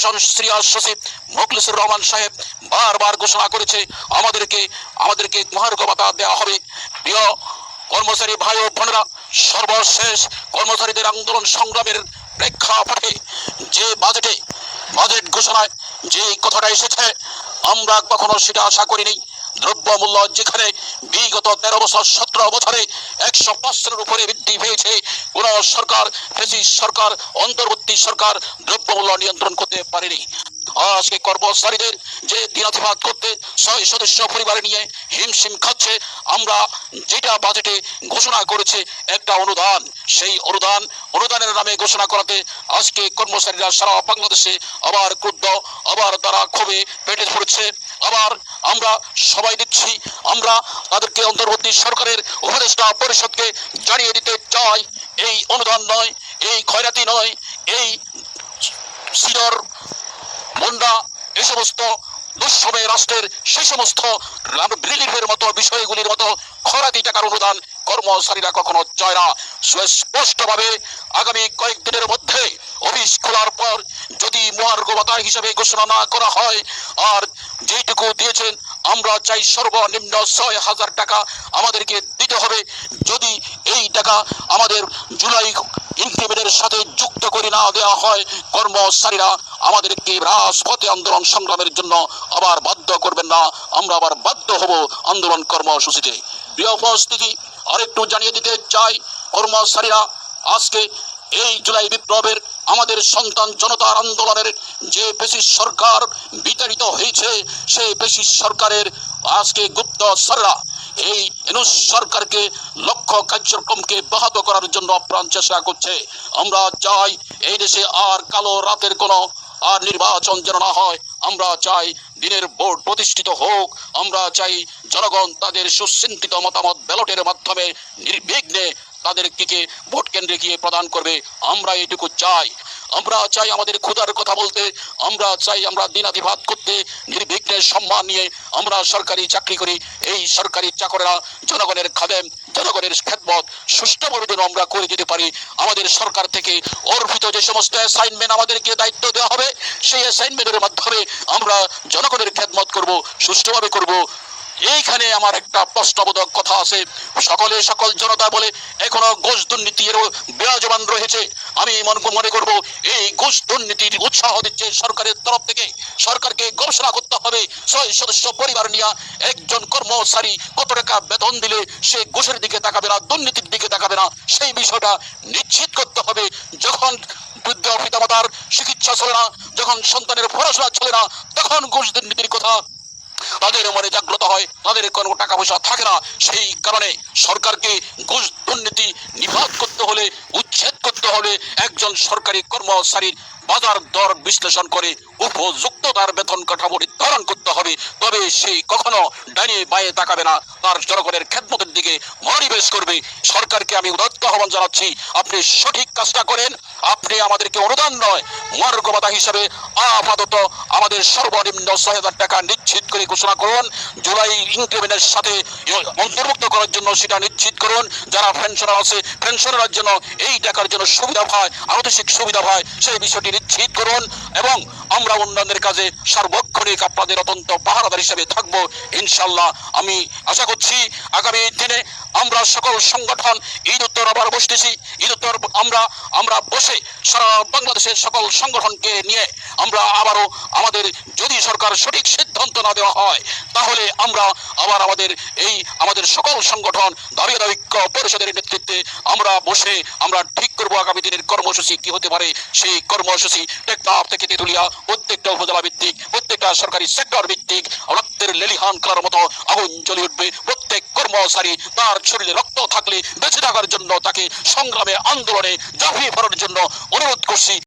প্রশাসন সিরিয়াস সচিব মুখলিসুর রহমান সাহেব বারবার ঘোষণা করেছে, আমাদেরকে আমাদেরকে মহার্ঘ ভাতা দেওয়া হবে। প্রিয় কর্মচারী ভাই ও বোনেরা, সর্বশেষ কর্মচারীদের আন্দোলন সংগ্রামের প্রেক্ষাপটে যে বাজেটে, বাজেট ঘোষণায় যে কথাটা এসেছে, আমরা কখনো সেটা আশা করিনি। দ্রব্যমূল্য যেখানে বিগত তেরো বছর, সতেরো বছরে একশো পাঁচশোর উপরে বৃদ্ধি পেয়েছে, কোন সরকার ফেসিস সরকার, অন্তর্বর্তী সরকার দ্রব্যমূল্য নিয়ন্ত্রণ করতে পারেনি। আজকে কর্মচারীদের যে দিনাতিপাত করতে ছয় সদস্য পরিবারে নিয়ে হিমশিম খাচ্ছে, আমরা যেটা বাজেটে ঘোষণা করেছে একটা অনুদান। সেই অনুদান, অনুদানের নামে ঘোষণা করাতে আজকে কর্মচারীরা সারা বাংলাদেশে আবার ক্রুদ্ধ, আবার তারা ক্ষোভে পেটে পড়েছে। আবার আমরা সবাই দিচ্ছি। আমরা তাদেরকে অন্তর্বর্তী সরকারের উপদেষ্টা পরিষদকে জানিয়ে দিতে চাই, এই অনুদান নয়, এই খয়রাতি নয়, এই সিডর, মুন্ডা, এ সমস্ত দুঃসময় রাষ্ট্রের সেই সমস্ত রিলিফের মতো বিষয়গুলির মতো খরাতি টাকার অনুদান কর্মচারীরা কখনো চায় না। সুস্পষ্টভাবে আগামী কয়েকদিনের মধ্যে অফিস খোলার পর যদি মহার্ঘ ভাতা হিসেবে ঘোষণা না করা হয়, আর যেটুকু দিয়েছেন, আমরা চাই সর্বনিম্ন ছয় হাজার টাকা আমাদেরকে দিতে হবে। যদি এই টাকা আমাদের জুলাই ইনক্রিমেন্টের সাথে যুক্ত করে না দেওয়া হয়, কর্মচারীরা আমাদেরকে রাজপথে আন্দোলন সংগ্রামের জন্য আবার বাধ্য করবেন না। আমরা আবার বাধ্য হব আন্দোলন কর্মসূচিতে। প্রিয় উপস্থিতি, আরেকটু জানিয়ে দিতে চাই কর্মচারীরা, আজকে এই জুলাই বিপ্লবের আমাদের সন্তান জনতার আন্দোলনের যে পেশি সরকার বিতাড়িত হয়েছে, সেই পেশি সরকারের আজকে গুপ্ত সররা এই এনুস সরকারকে লক্ষ্য কার্যক্রমকে ব্যাহত করার জন্য আপ্রাণ চেষ্টা করছে। আমরা চাই এই দেশে আর কালো রাতের কোনো আর নির্বাচন যেন না হয়। আমরা চাই দিনের বোর্ড প্রতিষ্ঠিত হোক, আমরা চাই জনগণ তাদের সুচিন্তিত মতামত ব্যালটের মাধ্যমে নির্বিঘ্নে তাদের দিকে ভোট কেন্দ্রে গিয়ে প্রদান করবে। আমরা এটুকু চাই। আমরা চাই আমাদের ক্ষুধার কথা বলতে, আমরা চাই আমরা দিনাতিপাত করতে, নির্বিঘ্নে সম্মান নিয়ে আমরা সরকারি চাকরি করি। এই সরকারি চাকরেরা জনগণের খাদেম। জনগণের খেদমত সুষ্ঠুভাবে যেন আমরা করে যেতে পারি, আমাদের সরকার থেকে অর্পিত যে সমস্ত অ্যাসাইনমেন্ট আমাদেরকে দায়িত্ব দেওয়া হবে, সেই অ্যাসাইনমেন্টের মাধ্যমে আমরা জনগণের খেদমত করব, সুষ্ঠুভাবে করব। এইখানে আমার একটা প্রশ্নবোধক কথা আছে। সকলে সকল জনতা বলে এখনও ঘুষ দুর্নীতির বিরাজমান রয়েছে। আমি মনে করব, এই ঘুষ দুর্নীতির উৎসাহ দিচ্ছে সরকারের তরফ থেকে। সরকারকে গবেষণা করতে হবে, ছয় সদস্য পরিবার নিয়ে একজন কর্মচারী কত টাকা বেতন দিলে সে ঘুষের দিকে তাকাবে না, দুর্নীতির দিকে তাকাবে না, সেই বিষয়টা নিশ্চিত করতে হবে। যখন বৃদ্ধ পিতামাতার চিকিৎসা চলে না, যখন সন্তানের পড়াশোনা চলে না, তখন ঘুষ দুর্নীতির কথা তাদের মনে জাগ্রত হয়, তাদের কোনো টাকা পয়সা থাকে না। সেই কারণে সরকারকে ঘুষ দুর্নীতি নিপাত করতে হলে, উচ্ছেদ করতে হলে একজন সরকারি কর্মচারীর বাজার দর বিশ্লেষণ করে উপযুক্ত তার বেতন কাঠামো নির্ধারণ করতে হবে। তবে সেই কখনো ডাইনে বায়ে তাকাবে না। তার জনগণের খেদমতের দিকে মনোনিবেশ করবে। সরকারকে আমি উদাত্ত আহ্বান জানাচ্ছি, আপনি সঠিক কাজটা করেন, আপনি আমাদেরকে অনুদান নয় মর্গবাদা হিসাবে আপাতত আমাদের সর্বনিম্ন ছয় হাজার টাকা নিশ্চিত করে ঘোষণা করুন, জুলাই ইনক্রিমেন্টের সাথে অন্তর্ভুক্ত করার জন্য সেটা নিশ্চিত করুন। যারা পেনশনার আছে পেনশনারের জন্য এই টাকার জন্য সুবিধা পায় আনুষ্ঠানিক সুবিধা পায় সেই বিষয়টি নিশ্চিত করুন এবং আমরা উন্নয়নের কাজে সার্বক্ষণিক আপনাদের অত্যন্ত পাহারাদার হিসেবে থাকব ইনশাল্লাহ আমি আশা করছি আগামী দিনে আমরা সকল সংগঠন ঈদ উত্তর আবার বসতেছি। ঈদ উত্তর আমরা আমরা বসে সারা বাংলাদেশের সকল সংগঠনকে নিয়ে আমরা আবারও আমাদের যদি সরকার সঠিক সিদ্ধান্ত না দেওয়া হয়। তাহলে আমরা আবার আমাদের এই আমাদের সকল সংগঠন দাবি দাবিক্য পরিষদের নেতৃত্বে আমরা বসে আমরা ঠিক করব আগামী দিনের কর্মসূচি কি হতে পারে। সেই কর্মসূচি টেকনাফ থেকে তেতুলিয়া, প্রত্যেকটা উপজেলা ভিত্তিক, প্রত্যেকটা সরকারি সেক্টর ভিত্তিক রক্তের লেলিহান করার মতো আগুন জ্বলে উঠবে। প্রত্যেক কর্মচারী তার শরীরে রক্ত থাকলে বেঁচে থাকার জন্য তাকে সংগ্রামে, আন্দোলনে ঝাঁপিয়ে পড়ার জন্য অনুরোধ করছি।